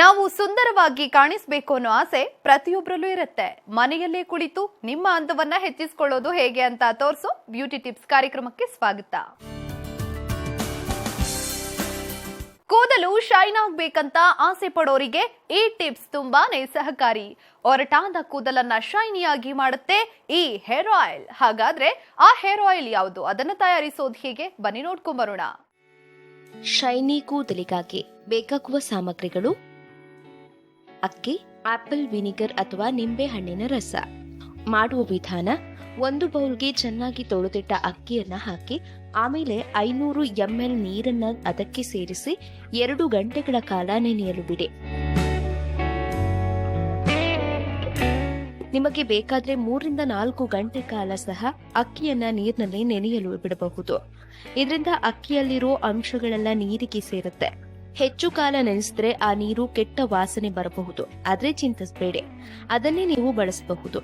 ನಾವು ಸುಂದರವಾಗಿ ಕಾಣಿಸ್ಬೇಕು ಅನ್ನೋ ಆಸೆ ಪ್ರತಿಯೊಬ್ಬರಲ್ಲೂ ಇರುತ್ತೆ. ಮನೆಯಲ್ಲೇ ಕುಳಿತು ನಿಮ್ಮ ಅಂದವನ್ನ ಹೆಚ್ಚಿಸಿಕೊಳ್ಳೋದು ಹೇಗೆ ಅಂತ ತೋರಿಸೋ ಬ್ಯೂಟಿ ಟಿಪ್ಸ್ ಕಾರ್ಯಕ್ರಮಕ್ಕೆ ಸ್ವಾಗತ. ಕೂದಲು ಶೈನ್ ಆಗ್ಬೇಕಂತ ಆಸೆ ಪಡೋರಿಗೆ ಈ ಟಿಪ್ಸ್ ತುಂಬಾನೇ ಸಹಕಾರಿ. ಒರಟಾದ ಕೂದಲನ್ನ ಶೈನಿಯಾಗಿ ಮಾಡುತ್ತೆ ಈ ಹೇರ್ ಆಯಿಲ್. ಹಾಗಾದ್ರೆ ಆ ಹೇರ್ ಆಯಿಲ್ ಯಾವುದು? ಅದನ್ನು ತಯಾರಿಸೋದು ಹೇಗೆ? ಬನ್ನಿ ನೋಡ್ಕೊಂಬರೋಣ ಶೈನಿ ಕೂದಲಿಗಾಗಿ ಬೇಕಾಗುವ ಸಾಮಗ್ರಿಗಳು ಅಕ್ಕಿ, ಆಪಲ್ ವಿನಿಗರ್ ಅಥವಾ ನಿಂಬೆ ಹಣ್ಣಿನ ರಸ. ಮಾಡುವ ವಿಧಾನ, ಒಂದು ಬೌಲ್ಗೆ ಚೆನ್ನಾಗಿ ತೊಳೆದಿಟ್ಟ ಅಕ್ಕಿಯನ್ನ ಹಾಕಿ, ಆಮೇಲೆ ಐನೂರು ಎಂ ಎಲ್ ನೀರನ್ನ ಅದಕ್ಕೆ ಸೇರಿಸಿ ಎರಡು ಗಂಟೆಗಳ ಕಾಲ ನೆನೆಯಲು ಬಿಡಿ. ನಿಮಗೆ ಬೇಕಾದ್ರೆ ಮೂರಿಂದ ನಾಲ್ಕು ಗಂಟೆ ಕಾಲ ಸಹ ಅಕ್ಕಿಯನ್ನ ನೀರಿನಲ್ಲಿ ನೆನೆಯಲು ಬಿಡಬಹುದು. ಇದರಿಂದ ಅಕ್ಕಿಯಲ್ಲಿರೋ ಅಂಶಗಳೆಲ್ಲ ನೀರಿಗೆ ಸೇರುತ್ತೆ. ಹೆಚ್ಚು ಕಾಲ ನೆನೆಸಿದ್ರೆ ಆ ನೀರು ಕೆಟ್ಟ ವಾಸನೆ ಬರಬಹುದು. ಆದ್ರೆ ಚಿಂತಿಸಬೇಡಿ. ಅದನ್ನೇ ನೀವು ಬಳಸಬಹುದು.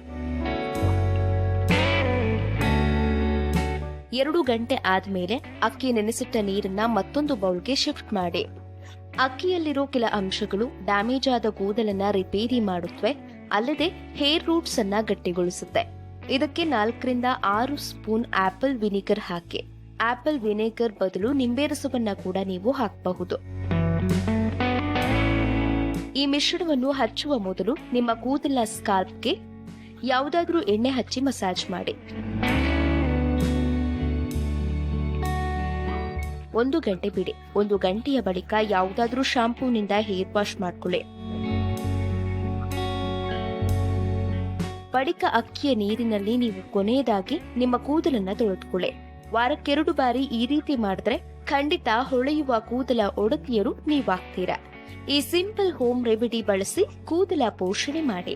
ಎರಡು ಗಂಟೆ ಆದ್ಮೇಲೆ ಅಕ್ಕಿ ನೆನೆಸಿಟ್ಟ ನೀರನ್ನ ಮತ್ತೊಂದು ಬೌಲ್ಗೆ ಶಿಫ್ಟ್ ಮಾಡಿ. ಅಕ್ಕಿಯಲ್ಲಿರೋ ಕೆಲ ಅಂಶಗಳು ಡ್ಯಾಮೇಜ್ ಆದ ಕೂದಲನ್ನ ರಿಪೇರಿ ಮಾಡುತ್ತವೆ, ಅಲ್ಲದೆ ಹೇರ್ ರೂಟ್ಸ್ ಅನ್ನ ಗಟ್ಟಿಗೊಳಿಸುತ್ತೆ. ಇದಕ್ಕೆ ನಾಲ್ಕರಿಂದ ಆರು ಸ್ಪೂನ್ ಆಪಲ್ ವಿನಿಗರ್ ಹಾಕಿ. ಆಪಲ್ ವಿನೆಗರ್ ಬದಲು ನಿಂಬೆ ರಸವನ್ನ ಕೂಡ ನೀವು ಹಾಕಬಹುದು. ಈ ಮಿಶ್ರಣವನ್ನು ಹಚ್ಚುವ ಮೊದಲು ನಿಮ್ಮ ಕೂದಲ ಸ್ಕಾಲ್ಪ್ಗೆ ಯಾವುದಾದ್ರೂ ಎಣ್ಣೆ ಹಚ್ಚಿ ಮಸಾಜ್ ಮಾಡಿ. ಒಂದು ಗಂಟೆ ಬಿಡಿ. ಒಂದು ಗಂಟೆಯ ಬಳಿಕ ಯಾವುದಾದ್ರೂ ಶಾಂಪೂನಿಂದ ಹೇರ್ ವಾಶ್ ಮಾಡ್ಕೊಳ್ಳಿ. ಬಳಿಕ ಅಕ್ಕಿಯ ನೀರಿನಲ್ಲಿ ನೀವು ಕೊನೆಯದಾಗಿ ನಿಮ್ಮ ಕೂದಲನ್ನ ತೊಳೆದುಕೊಳ್ಳಿ. ವಾರಕ್ಕೆರಡು ಬಾರಿ ಈ ರೀತಿ ಮಾಡಿದ್ರೆ ಖಂಡಿತ ಹೊಳೆಯುವ ಕೂದಲ ಒಡತಿಯರು ನೀವಾಗ್ತೀರಾ. ಈ ಸಿಂಪಲ್ ಹೋಮ್ ರೆಮಿಡಿ ಬಳಸಿ ಕೂದಲ ಪೋಷಣೆ ಮಾಡಿ.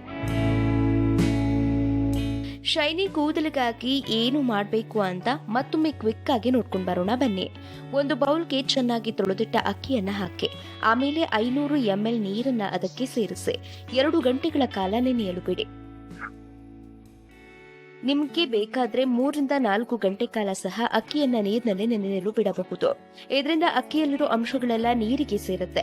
ಶೈನಿ ಕೂದಲಿಗಾಗಿ ಏನು ಮಾಡಬೇಕು ಅಂತ ಮತ್ತೊಮ್ಮೆ ಕ್ವಿಕ್ ಆಗಿ ನೋಡ್ಕೊಂಡು ಬರೋಣ ಬನ್ನಿ. ಒಂದು ಬೌಲ್ಗೆ ಚೆನ್ನಾಗಿ ತೊಳೆದಿಟ್ಟ ಅಕ್ಕಿಯನ್ನ ಹಾಕಿ, ಆಮೇಲೆ ಐನೂರು ಎಂಎಲ್ ನೀರನ್ನ ಅದಕ್ಕೆ ಸೇರಿಸಿ. ಎರಡು ಗಂಟೆಗಳ ಕಾಲ ನೆನೆಯಲು ಬಿಡಿ. ನಿಮ್ಗೆ ಬೇಕಾದ್ರೆ ಮೂರಿಂದ ನಾಲ್ಕು ಗಂಟೆ ಕಾಲ ಸಹ ಅಕ್ಕಿಯನ್ನ ನೀರಿನಲ್ಲಿ ನೆನೆಯಲು ಬಿಡಬಹುದು. ಇದರಿಂದ ಅಕ್ಕಿಯಲ್ಲಿರೋ ಅಂಶಗಳೆಲ್ಲ ನೀರಿಗೆ ಸೇರುತ್ತೆ.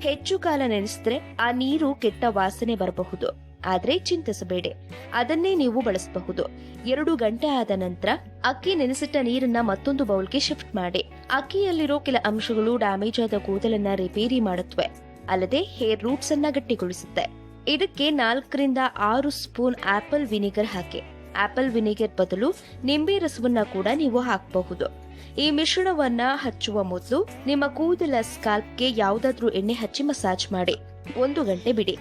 ಹೆಚ್ಚು ಕಾಲ ನೆನೆಸಿದ್ರೆ ಆ ನೀರು ಕೆಟ್ಟ ವಾಸನೆ ಬರಬಹುದು. ಆದ್ರೆ ಚಿಂತಿಸಬೇಡಿ. ಅದನ್ನೇ ನೀವು ಬಳಸಬಹುದು. ಎರಡು ಗಂಟೆ ಆದ ನಂತರ ಅಕ್ಕಿ ನೆನೆಸಿಟ್ಟ ನೀರನ್ನ ಮತ್ತೊಂದು ಬೌಲ್ಗೆ ಶಿಫ್ಟ್ ಮಾಡಿ. ಅಕ್ಕಿಯಲ್ಲಿರೋ ಕೆಲ ಅಂಶಗಳು ಡ್ಯಾಮೇಜ್ ಆದ ಕೂದಲನ್ನ ರಿಪೇರಿ ಮಾಡುತ್ತವೆ. ಅಲ್ಲದೆ ಹೇರ್ ರೂಟ್ಸ್ ಅನ್ನ ಗಟ್ಟಿಗೊಳಿಸುತ್ತೆ. ಇದಕ್ಕೆ ನಾಲ್ಕರಿಂದ ಆರು ಸ್ಪೂನ್ ಆಪಲ್ ವಿನಿಗರ್ ಹಾಕಿ. ಆಪಲ್ ವಿನಿಗರ್ ಬದಲು ನಿಂಬೆ ರಸವನ್ನ ಕೂಡ ನೀವು ಹಾಕಬಹುದು. ಈ ಮಿಶ್ರಣವನ್ನ ಹಚ್ಚುವ ಮೊದಲು ನಿಮ್ಮ ಕೂದಲ ಸ್ಕಾಲ್ಪ್ಗೆ ಯಾವುದಾದ್ರೂ ಎಣ್ಣೆ ಹಚ್ಚಿ ಮಸಾಜ್ ಮಾಡಿ. ಒಂದು ಗಂಟೆ ಬಿಡಿ.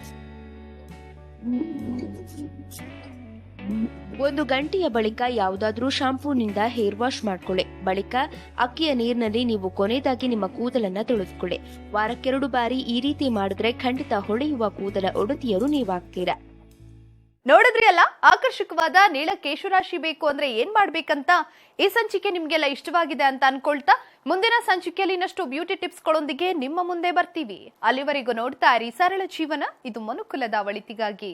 ಒಂದು ಗಂಟೆಯ ಬಳಿಕ ಯಾವುದಾದ್ರೂ ಶಾಂಪೂನಿಂದ ಹೇರ್ ವಾಶ್ ಮಾಡ್ಕೊಳ್ಳಿ. ಬಳಿಕ ಅಕ್ಕಿಯ ನೀರಿನಲ್ಲಿ ನೀವು ಕೊನೆಯದಾಗಿ ನಿಮ್ಮ ಕೂದಲನ್ನ ತೊಳೆದುಕೊಳ್ಳಿ. ವಾರಕ್ಕೆರಡು ಬಾರಿ ಈ ರೀತಿ ಮಾಡಿದ್ರೆ ಖಂಡಿತ ಹೊಳೆಯುವ ಕೂದಲ ಒಡತಿಯರು ನೀವಾಗ್ತೀರಾ? ನೋಡಿದ್ರಿ ಅಲ್ಲ? ಆಕರ್ಷಕವಾದ ನೀಳ ಕೇಶರಾಶಿ ಬೇಕು ಅಂದ್ರೆ ಏನ್ ಮಾಡ್ಬೇಕಂತ? ಈ ಸಂಚಿಕೆ ನಿಮ್ಗೆಲ್ಲ ಇಷ್ಟವಾಗಿದೆ ಅಂತ ಅನ್ಕೊಳ್ತಾ ಮುಂದಿನ ಸಂಚಿಕೆಯಲ್ಲಿ ಇನ್ನಷ್ಟು ಬ್ಯೂಟಿ ಟಿಪ್ಸ್ಗಳೊಂದಿಗೆ ನಿಮ್ಮ ಮುಂದೆ ಬರ್ತೀವಿ. ಅಲ್ಲಿವರೆಗೂ ನೋಡ್ತಾ ಇರಿ ಸರಳ ಜೀವನ, ಇದು ಮನುಕುಲದ ಒಳಿತಿಗಾಗಿ